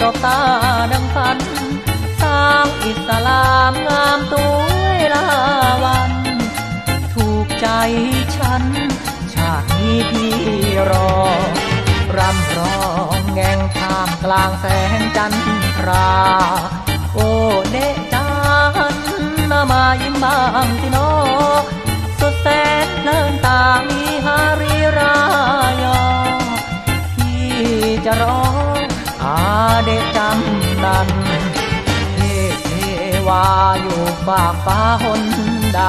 จบตาดังฝัน สร้างอิสลามงามตัวลาวัน ถูกใจฉัน ชาตินี้พี่รอ รำร้องแงงท่ามกลางแสงจันทรา โอ้เดจานนามายิ้มบางสิโนสุด อาเดจำนันเทพเทวาอยู่ฝากฟ้าหนใด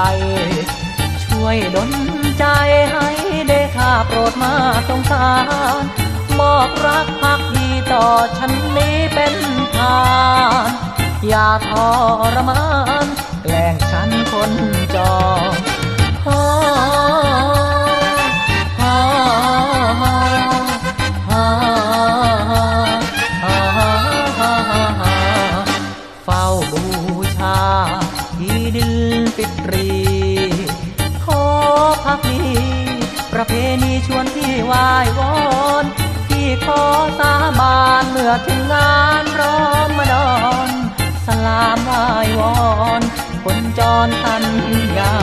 ช่วยดลใจให้ได้ข้าโปรดมาสงสาร มอบรักพักดีต่อฉันนี้เป็นทาน อย่าทรมานแกล้งฉันคนจอง ดินปิตรี ขอพักดีประเพณีชวนที่วายวอนที่ขอสาบานเมื่อถึงงานรอมฎอนสลามวายวอนคนจรทันยา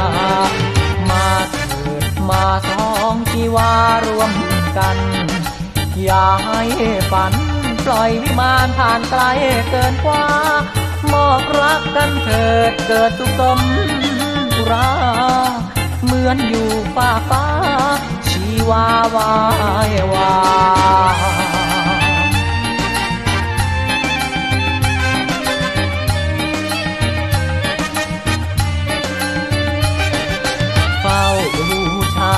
มาเถิดมาสองชีวารวมกัน อย่าให้ฝัน ปล่อยวิมานผ่านไกลเกินกว่ามอบรักกัน เกิดสุขสมรา เหมือนอยู่ฟ้าฟ้า ชีวาวายวาเฝ้าบูชา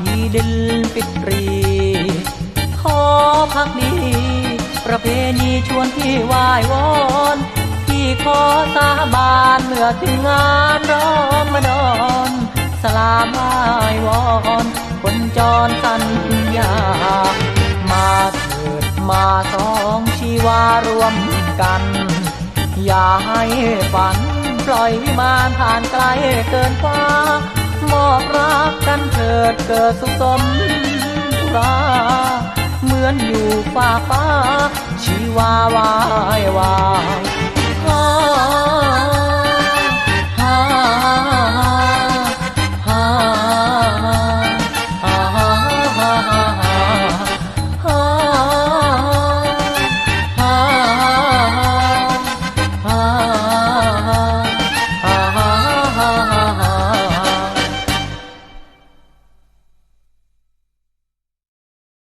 ที่ดินปิตรี ขอพักดี ประเพณีชวนที่ไหวายวอน ขอสาบานเมื่อถึงงานร้อมมาดอนสลามไหวายวอนคนจรสัญญามาเถิดมาสองชีวารวมกัน อย่าให้ฝันปล่อยวิมานผ่านไกลเกินฟ้ามอบรักกันเถิดเกิดสุขสมราเหมือนอยู่ฟ้าฟ้าชีวาวายวา